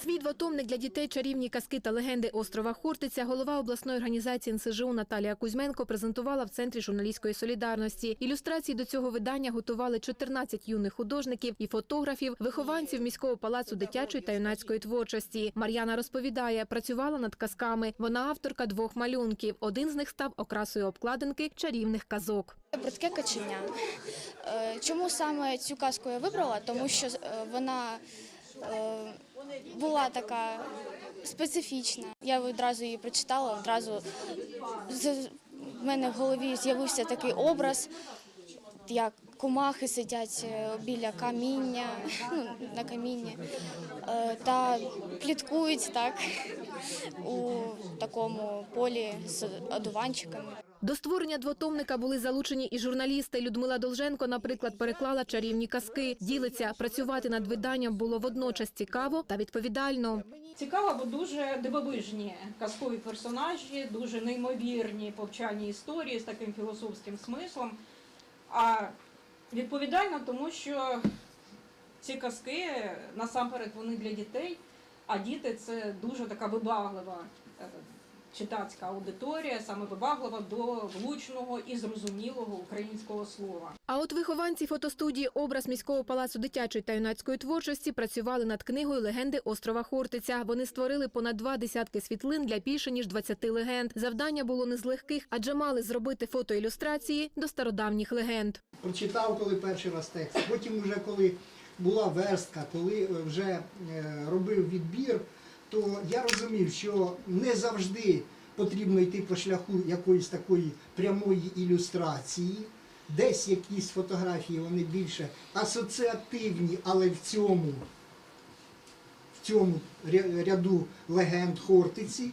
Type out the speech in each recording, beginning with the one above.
Свій двотомник для дітей чарівні казки та легенди острова Хортиця голова обласної організації НСЖУ Наталія Кузьменко презентувала в центрі журналістської солідарності. Ілюстрації до цього видання готували 14 юних художників і фотографів, вихованців міського палацу дитячої та юнацької творчості. Мар'яна розповідає, працювала над казками. Вона авторка двох малюнків. Один з них став окрасою обкладинки чарівних казок. Бридке каченя. Е, Чому саме цю казку я вибрала? Тому що е, вона е, була така специфічна. Я одразу її прочитала, одразу в мене в голові з'явився такий образ, як комахи сидять е, біля каміння, ну, на камінні, е, та пліткують так у такому полі з одуванчиками. До створення двотомника були залучені і журналісти. Людмила Долженко, наприклад, переклала чарівні казки. Ділиться, працювати над виданням було водночас цікаво та відповідально. Цікаво, бо дуже дивовижні казкові персонажі, дуже неймовірні повчальні історії з таким філософським смислом. А відповідально, тому що ці казки насамперед вони для дітей, а діти це дуже така вибаглива е, читацька аудиторія, саме вибаглива до влучного і зрозумілого українського слова. А от вихованці фотостудії образ міського палацу дитячої та юнацької творчості працювали над книгою Легенди острова Хортиця. Вони створили понад два десятки світлин для більше ніж 20 легенд. Завдання було не з легких, адже мали зробити фотоілюстрації до стародавніх легенд. прочитав коли перший раз текст. Потім, вже коли була верстка, коли е, вже е, робив відбір, то я розумів, що не завжди потрібно йти по шляху якоїсь такої прямої ілюстрації. Десь якісь фотографії вони більше асоціативні, але в цьому, в цьому ряду легенд Хортиці,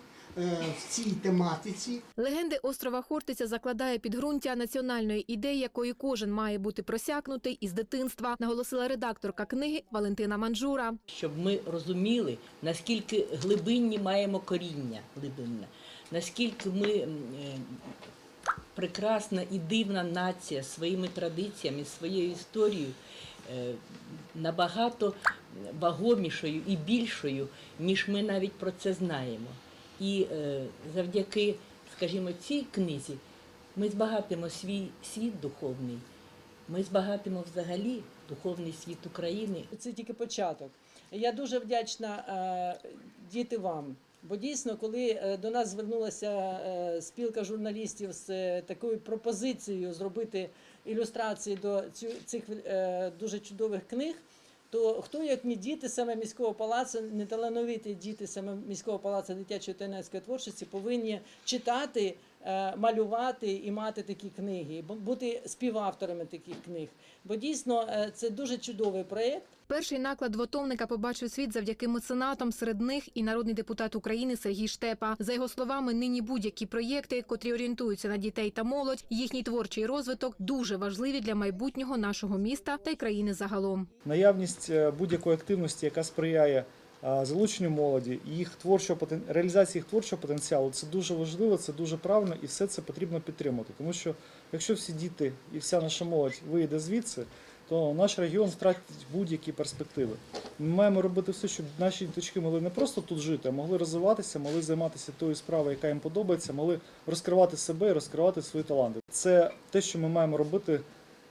в цій тематиці Легенди острова Хортиця закладає підґрунтя національної ідеї, якої кожен має бути просякнутий із дитинства, наголосила редакторка книги Валентина Манджура. щоб ми розуміли, наскільки глибинні маємо коріння глибинне, наскільки ми е, прекрасна і дивна нація своїми традиціями, своєю історією е, набагато вагомішою і більшою, ніж ми навіть про це знаємо. І е, завдяки, скажімо, цій книзі ми збагатимо свій світ духовний. Ми збагатимо взагалі духовний світ України Це тільки початок. Я дуже вдячна е, діти вам. Бо дійсно, коли е, до нас звернулася спілка журналістів з такою пропозицією зробити ілюстрації до цих дуже чудових книг, то хто як не діти саме міського палацу, неталановиті діти саме міського палацу дитячої та творчості повинні читати, малювати і мати такі книги, бу- бути співавторами таких книг. Бо дійсно е, це дуже чудовий проєкт. Перший наклад двотомника побачив світ завдяки меценатам. Серед них і народний депутат України Сергій Штепа. За його словами, нині будь-які проєкти, котрі орієнтуються на дітей та молодь, їхній творчий розвиток дуже важливі для майбутнього нашого міста та й країни загалом. наявність е, будь-якої активності, яка сприяє е, залученню молоді, їх творчого реалізації їх творчого потенціалу, це дуже важливо, це дуже правильно, і все це потрібно підтримати. Тому що якщо всі діти і вся наша молодь вийде звідси, то наш регіон втратить будь-які перспективи. Ми маємо робити все, щоб наші діточки могли не просто тут жити, а могли розвиватися, могли займатися тою справою, яка їм подобається, могли розкривати себе і розкривати свої таланти. Це те, що ми маємо робити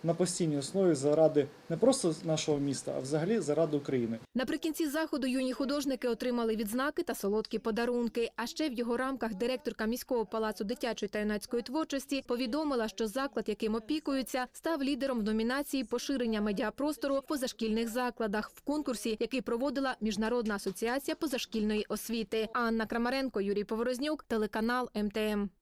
на постійній основі заради не просто нашого міста, а взагалі заради України. Наприкінці заходу юні художники отримали відзнаки та солодкі подарунки. А ще в його рамках директорка міського палацу дитячої та юнацької творчості повідомила, що заклад, яким опікуються, став лідером в номінації поширення медіапростору в позашкільних закладах в конкурсі, який проводила Міжнародна асоціація позашкільної освіти. Анна Крамаренко, Юрій Поворознюк, телеканал МТМ.